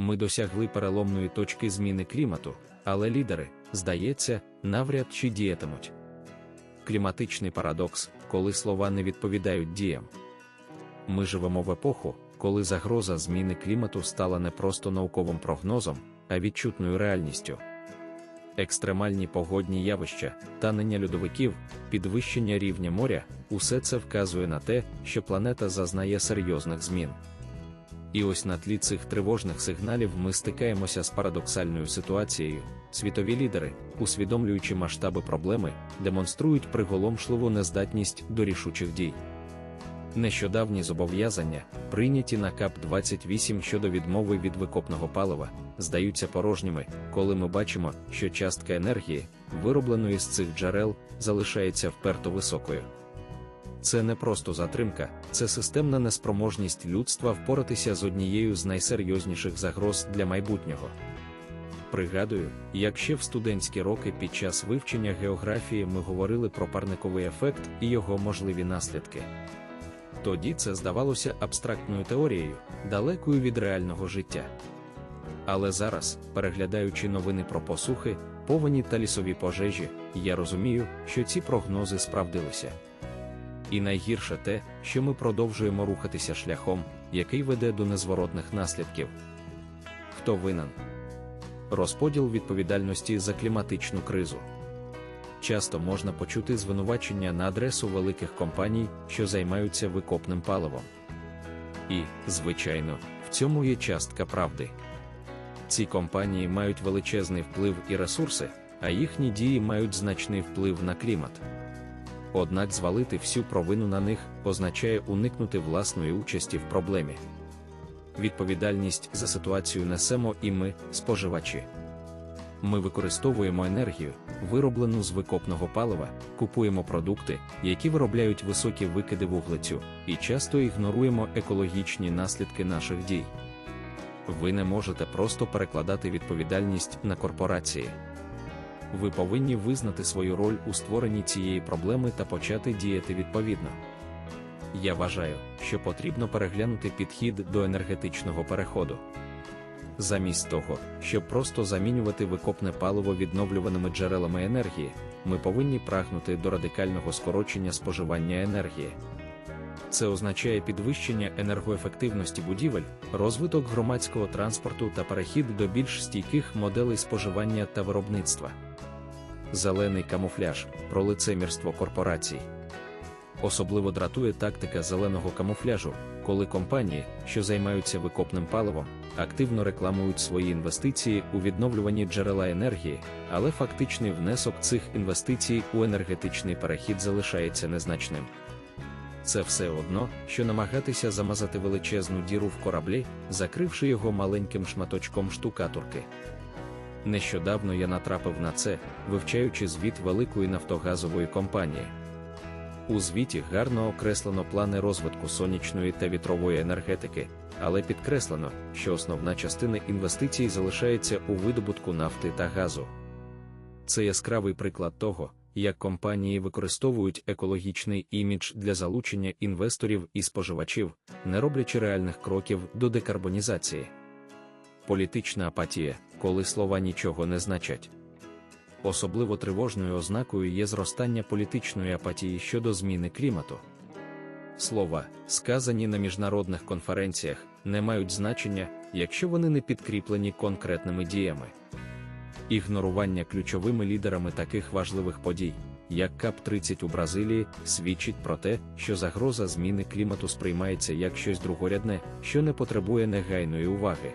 Ми досягли переломної точки зміни клімату, але лідери, здається, навряд чи діятимуть. Кліматичний парадокс, коли слова не відповідають діям. Ми живемо в епоху, коли загроза зміни клімату стала не просто науковим прогнозом, а відчутною реальністю. Екстремальні погодні явища, танення льодовиків, підвищення рівня моря усе це вказує на те, що планета зазнає серйозних змін. І ось на тлі цих тривожних сигналів ми стикаємося з парадоксальною ситуацією. Світові лідери, усвідомлюючи масштаби проблеми, демонструють приголомшливу нездатність до рішучих дій. Нещодавні зобов'язання, прийняті на КАП 28 щодо відмови від викопного палива, здаються порожніми, коли ми бачимо, що частка енергії, виробленої з цих джерел, залишається вперто високою. Це не просто затримка, це системна неспроможність людства впоратися з однією з найсерйозніших загроз для майбутнього. Пригадую, як ще в студентські роки під час вивчення географії ми говорили про парниковий ефект і його можливі наслідки. Тоді це здавалося абстрактною теорією, далекою від реального життя. Але зараз, переглядаючи новини про посухи, повені та лісові пожежі, я розумію, що ці прогнози справдилися. І найгірше те, що ми продовжуємо рухатися шляхом, який веде до незворотних наслідків. Хто винен? Розподіл відповідальності за кліматичну кризу. Часто можна почути звинувачення на адресу великих компаній, що займаються викопним паливом. І, звичайно, в цьому є частка правди. Ці компанії мають величезний вплив і ресурси, а їхні дії мають значний вплив на клімат. Однак звалити всю провину на них означає уникнути власної участі в проблемі. Відповідальність за ситуацію несемо і ми, споживачі. Ми використовуємо енергію, вироблену з викопного палива, купуємо продукти, які виробляють високі викиди вуглецю, і часто ігноруємо екологічні наслідки наших дій. Ви не можете просто перекладати відповідальність на корпорації. Ви повинні визнати свою роль у створенні цієї проблеми та почати діяти відповідно. Я вважаю, що потрібно переглянути підхід до енергетичного переходу. Замість того, щоб просто замінювати викопне паливо відновлюваними джерелами енергії, ми повинні прагнути до радикального скорочення споживання енергії. Це означає підвищення енергоефективності будівель, розвиток громадського транспорту та перехід до більш стійких моделей споживання та виробництва. Зелений камуфляж про лицемірство корпорацій. Особливо дратує тактика зеленого камуфляжу, коли компанії, що займаються викопним паливом, активно рекламують свої інвестиції у відновлювані джерела енергії, але фактичний внесок цих інвестицій у енергетичний перехід залишається незначним. Це все одно, що намагатися замазати величезну діру в кораблі, закривши його маленьким шматочком штукатурки. Нещодавно я натрапив на це, вивчаючи звіт великої нафтогазової компанії. У звіті гарно окреслено плани розвитку сонячної та вітрової енергетики, але підкреслено, що основна частина інвестицій залишається у видобутку нафти та газу. Це яскравий приклад того, як компанії використовують екологічний імідж для залучення інвесторів і споживачів, не роблячи реальних кроків до декарбонізації. Політична апатія, коли слова нічого не значать. Особливо тривожною ознакою є зростання політичної апатії щодо зміни клімату. Слова, сказані на міжнародних конференціях, не мають значення, якщо вони не підкріплені конкретними діями. Ігнорування ключовими лідерами таких важливих подій, як КАП-30 у Бразилії, свідчить про те, що загроза зміни клімату сприймається як щось другорядне, що не потребує негайної уваги.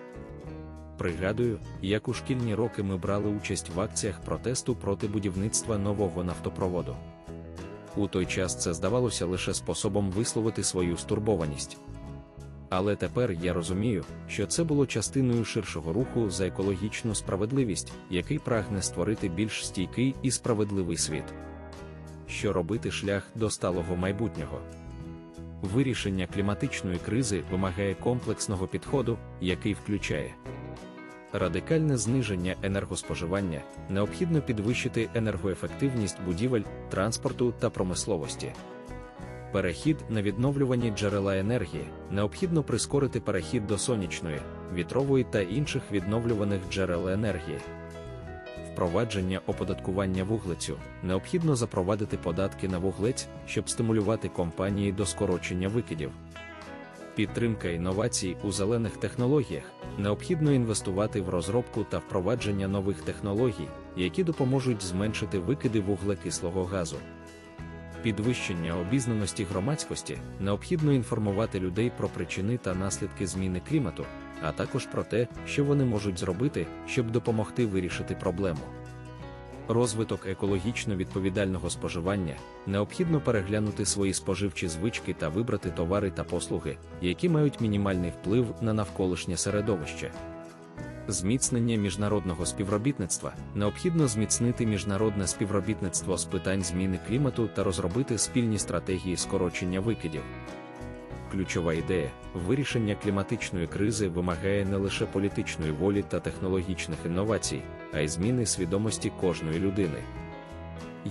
Пригадую, як у шкільні роки ми брали участь в акціях протесту проти будівництва нового нафтопроводу. У той час це здавалося лише способом висловити свою стурбованість. Але тепер я розумію, що це було частиною ширшого руху за екологічну справедливість, який прагне створити більш стійкий і справедливий світ. Що робити шлях до сталого майбутнього? Вирішення кліматичної кризи вимагає комплексного підходу, який включає радикальне зниження енергоспоживання, необхідно підвищити енергоефективність будівель, транспорту та промисловості. Перехід на відновлювані джерела енергії необхідно прискорити перехід до сонячної, вітрової та інших відновлюваних джерел енергії. Впровадження оподаткування вуглецю необхідно запровадити податки на вуглець, щоб стимулювати компанії до скорочення викидів. Підтримка інновацій у зелених технологіях необхідно інвестувати в розробку та впровадження нових технологій, які допоможуть зменшити викиди вуглекислого газу. Підвищення обізнаності громадськості необхідно інформувати людей про причини та наслідки зміни клімату, а також про те, що вони можуть зробити, щоб допомогти вирішити проблему. Розвиток екологічно відповідального споживання необхідно переглянути свої споживчі звички та вибрати товари та послуги, які мають мінімальний вплив на навколишнє середовище. Зміцнення міжнародного співробітництва необхідно зміцнити міжнародне співробітництво з питань зміни клімату та розробити спільні стратегії скорочення викидів. Ключова ідея вирішення кліматичної кризи вимагає не лише політичної волі та технологічних інновацій, а й зміни свідомості кожної людини.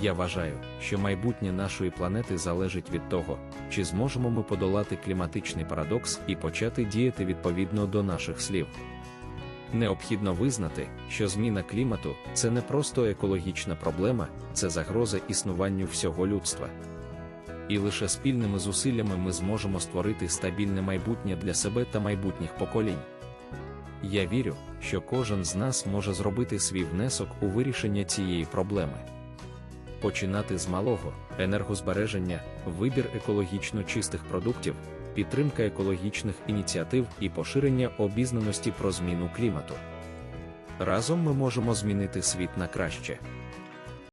Я вважаю, що майбутнє нашої планети залежить від того, чи зможемо ми подолати кліматичний парадокс і почати діяти відповідно до наших слів. Необхідно визнати, що зміна клімату це не просто екологічна проблема, це загроза існуванню всього людства. І лише спільними зусиллями ми зможемо створити стабільне майбутнє для себе та майбутніх поколінь. Я вірю, що кожен з нас може зробити свій внесок у вирішення цієї проблеми. Починати з малого енергозбереження, вибір екологічно чистих продуктів, підтримка екологічних ініціатив і поширення обізнаності про зміну клімату. Разом ми можемо змінити світ на краще.